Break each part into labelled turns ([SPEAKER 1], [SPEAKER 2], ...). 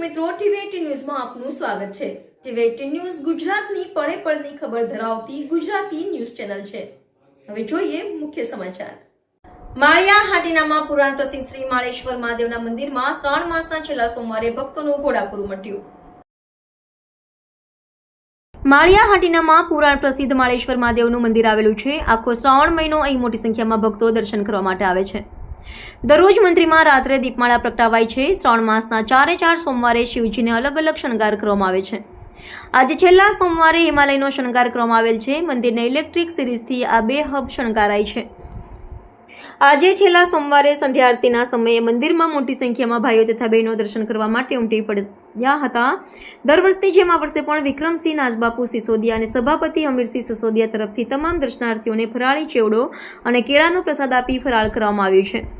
[SPEAKER 1] દર્શક મિત્રો, ટીવી ન્યૂઝમાં આપનું સ્વાગત છે. ટીવી ન્યૂઝ ગુજરાતની પળે પળની ખબર ધરાવતી ગુજરાતી ન્યૂઝ ચેનલ છે. હવે જોઈએ મુખ્ય સમાચાર. માળિયા હાટીનામાં પુરાણ પ્રસિદ્ધ શ્રી માળેશ્વર મહાદેવના મંદિરમાં શ્રાવણ માસના છેલ્લા સોમવારે ભક્તોનું ઘોડાપુર મટ્યું. માળિયા હાટીનામાં પુરાણ પ્રસિદ્ધ માળેશ્વર મહાદેવનું મંદિર આવેલું છે. આખો શ્રાવણ મહિનો અહીં મોટી સંખ્યામાં ભક્તો દર્શન કરવા માટે આવે છે. દરરોજ મંદિરમાં રાત્રે દીપમાળા પ્રગટાવાય છે. શ્રાવણ માસના ચારે ચાર સોમવારે શિવજીને અલગ અલગ શણગાર કરવામાં આવે છે. આજે છેલ્લા સોમવારે હિમાલયનો શણગાર કરવામાં આવેલ છે. મંદિરને ઇલેક્ટ્રિક સિરીઝથી આ બે હબ શણગારાય છે. આજે છેલ્લા સોમવારે સંધ્યા આરતીના સમયે મંદિરમાં મોટી સંખ્યામાં ભાઈઓ તથા બહેનો દર્શન કરવા માટે ઉમટી પડ્યા હતા. દર વર્ષની જેમ આ વર્ષે પણ વિક્રમસિંહ નાજબાપુ સિસોદિયા અને સભાપતિ હમીરસિંહ સિસોદિયા તરફથી તમામ દર્શનાર્થીઓને ફરાળી ચેવડો અને કેળાનો પ્રસાદ આપી ફરાળ કરવામાં આવ્યું છે.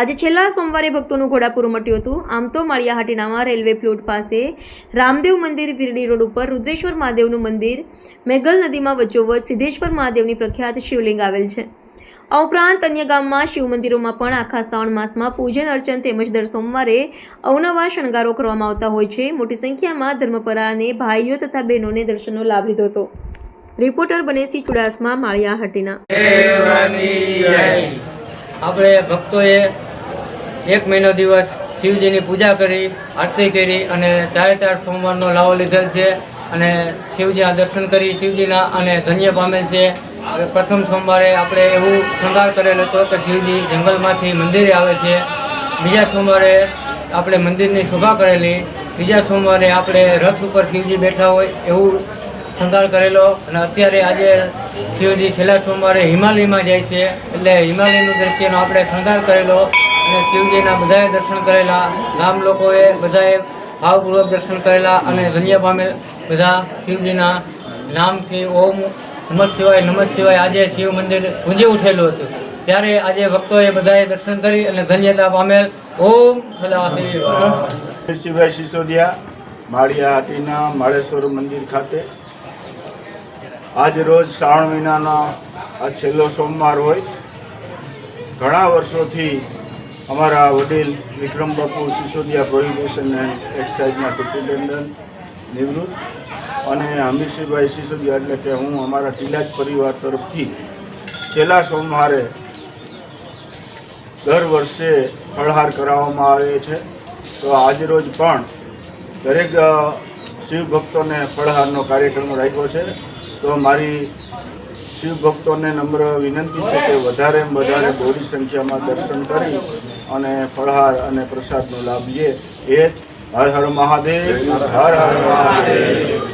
[SPEAKER 1] આજે છેલ્લા સોમવારે ભક્તોનું ઘોડાપુર ઉમટ્યું હતું. આમ તો માળિયાહાટીનામાં રેલવે પ્લોટ પાસે રામદેવ મંદિર વિરડી રોડ ઉપર રુદ્રેશ્વર મહાદેવનું મંદિર, મેઘલ નદીમાં વચ્ચોવચ સિદ્ધેશ્વર મહાદેવની પ્રખ્યાત શિવલિંગ આવેલ છે. આ ઉપરાંત અન્ય ગામમાં શિવ મંદિરોમાં પણ આખા શ્રાવણ માસમાં પૂજન અર્ચન તેમજ દર સોમવારે અવનવા શણગારો કરવામાં આવતા હોય છે. મોટી સંખ્યામાં ધર્મપરાને ભાઈઓ તથા બહેનોને દર્શનનો લાભ લીધો હતો. રિપોર્ટર બનેસી ચુડાસમા માળિયા હટીના
[SPEAKER 2] આપણે ભક્તોએ એક મહિનો દિવસ શિવજીની પૂજા કરી, આરતી કરી અને ચારે ચાર સોમવારનો લાવો લીધેલ છે અને શિવજીના દર્શન કરી, શિવજીના અને ધન્ય પામેલ છે. હવે પ્રથમ સોમવારે આપણે એવું શૃંગાર કરેલો હતો કે શિવજી જંગલમાંથી મંદિરે આવે છે. બીજા સોમવારે આપણે મંદિરની શોભા કરેલી. બીજા સોમવારે આપણે રથ ઉપર શિવજી બેઠા હોય એવું શણગાર કરેલો અને અત્યારે આજે શિવજી છેલ્લા સોમવારે હિમાલયમાં જાય છે. એટલે હિમાલયનું દ્રશ્યનો આપણે શણગાર કરેલો. અને શિવજીના બધાએ દર્શન કરેલા, ગામ લોકોએ બધાએ ભાવપૂર્વક દર્શન કરેલા અને ધન્ય પામેલ બધા શિવજીના નામથી ઓમ નમઃ શિવાય નમઃ શિવાય. આજે શિવ મંદિર ગુંજી ઉઠેલું હતું. ત્યારે આજે ભક્તોએ બધાએ દર્શન કરી અને ધન્યતા પામેલ. ઓમ સદા શિવ
[SPEAKER 3] શિવભાઈ સિસોદિયા, માળિયા હાટીના, માળેશ્વર મંદિર ખાતે. આજ રોજ શ્રાવણ મહિનાનો આ છેલ્લો સોમવાર હોય. ઘણા વર્ષોથી અમારા વડીલ વિક્રમ બાપુ, સિસોદિયા પ્રોહિબિશન એન્ડ એક્સાઇઝના સુપ્રિન્ટેન્ડન્ટ નિવૃત્ત અને હમીરસિંહભાઈ સિસોદિયા એટલે કે હું અમારા ટીલાજ પરિવાર તરફથી છેલ્લા સોમવારે દર વર્ષે ફળહાર કરાવવામાં આવે છે. તો આજરોજ પણ દરેક શિવભક્તોને શિવ ભક્તોને ફળહારનો કાર્યક્રમ રાખ્યો છે. તો મારી શિવ ભક્તોને નમ્ર વિનંતી છે કે વધારેમાં વધારે બહોળી સંખ્યામાં દર્શન કરી અને ફળહાર અને પ્રસાદનો લાભ લે. એ હર હર મહાદેવ, હર હર મહાદેવ.